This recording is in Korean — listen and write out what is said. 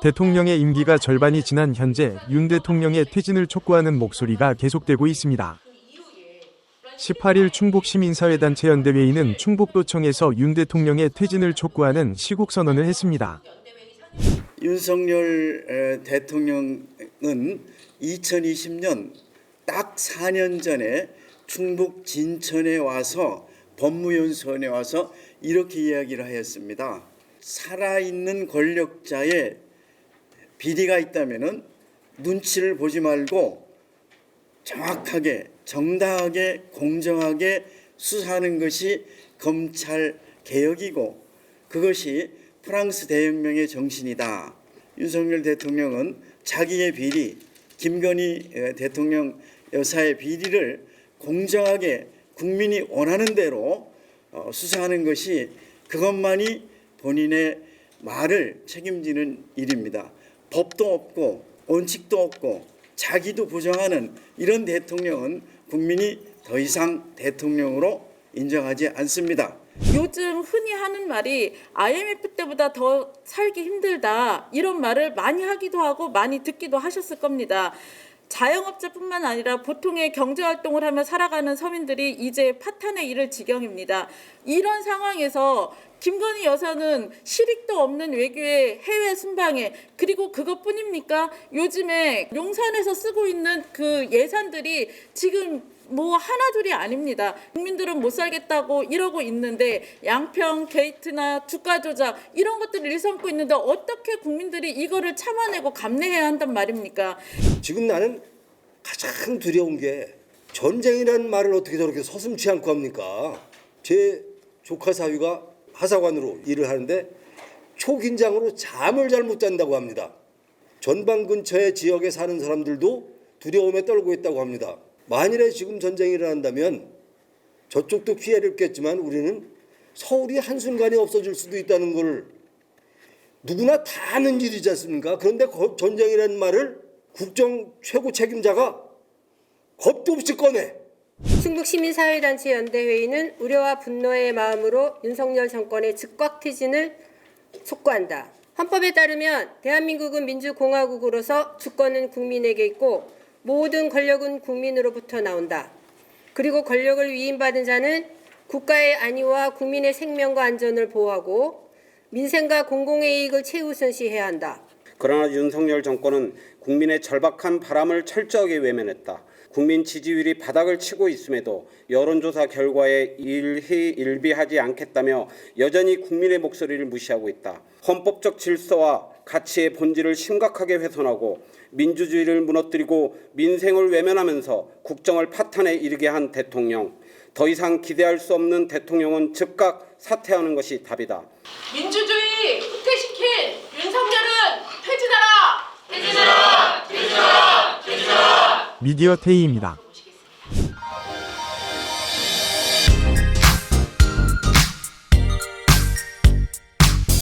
대통령의 임기가 절반이 지난 현재 윤 대통령의 퇴진을 촉구하는 목소리가 계속되고 있습니다. 18일 충북 시민사회단체 연대회의는 충북도청에서 윤 대통령의 퇴진을 촉구하는 시국 선언을 했습니다. 윤석열 에, 대통령은 2020년 딱 4년 전에 충북 진천에 와서 법무연수원에 와서 이렇게 이야기를 하였습니다. 살아있는 권력자의 비리가 있다면은 눈치를 보지 말고 정확하게 정당하게 공정하게 수사하는 것이 검찰 개혁이고 그것이 프랑스 대혁명의 정신이다. 윤석열 대통령은 자기의 비리, 김건희 에, 대통령 여사의 비리를 공정하게 국민이 원하는 대로 어, 수사하는 것이 그것만이 본인의 말을 책임지는 일입니다. 법도 없고 원칙도 없고 자기도 부정하는 이런 대통령은 국민이 더 이상 대통령으로 인정하지 않습니다. 요즘 흔히 하는 말이 IMF 때보다 더 살기 힘들다 이런 말을 많이 하기도 하고 많이 듣기도 하셨을 겁니다. 자영업자뿐만 아니라 보통의 경제 활동을 하며 살아가는 서민들이 이제 파탄에 이를 지경입니다. 이런 상황에서 김건희 여사는 실익도 없는 외교의 해외 순방에 그리고 그것뿐입니까? 요즘에 용산에서 쓰고 있는 그 예산들이 지금 뭐 하나 둘이 아닙니다. 국민들은 못 살겠다고 이러고 있는데 양평 게이트나 주가 조작 이런 것들을 일삼고 있는데 어떻게 국민들이 이거를 참아내고 감내해야 한단 말입니까? 지금 나는 가장 두려운 게 전쟁이라는 말을 어떻게 저렇게 서슴치 않고 합니까? 제 조카 사위가 하사관으로 일을 하는데 초긴장으로 잠을 잘 못 잔다고 합니다. 전방 근처의 지역에 사는 사람들도 두려움에 떨고 있다고 합니다. 만일에 지금 전쟁이 일어난다면 저쪽도 피해를 입겠지만 우리는 서울이 한순간에 없어질 수도 있다는 걸 누구나 다 아는 일이지 않습니까? 그런데 거- 전쟁이라는 말을 국정 최고 책임자가 겁도 없이 꺼내. 충북시민사회단체 연대회의는 우려와 분노의 마음으로 윤석열 정권의 즉각 퇴진을 촉구한다. 헌법에 따르면 대한민국은 민주공화국으로서 주권은 국민에게 있고 모든 권력은 국민으로부터 나온다. 그리고 권력을 위임받은 자는 국가의 안위와 국민의 생명과 안전을 보호하고 민생과 공공의 이익을 최우선시해야 한다. 그러나 윤석열 정권은 국민의 절박한 바람을 철저하게 외면했다. 국민 지지율이 바닥을 치고 있음에도 여론조사 결과에 일희 일비하지 않겠다며 여전히 국민의 목소리를 무시하고 있다. 헌법적 질서와 가치의 본질을 심각하게 훼손하고 민주주의를 무너뜨리고 민생을 외면하면서 국정을 파탄에 이르게 한 대통령. 더 이상 기대할 수 없는 대통령은 즉각 사퇴하는 것이 답이다. 민주주의 후퇴시킨 윤석열은 퇴진하라! 퇴진하라! 퇴진하라! 퇴진하라! 미디어 테이입니다.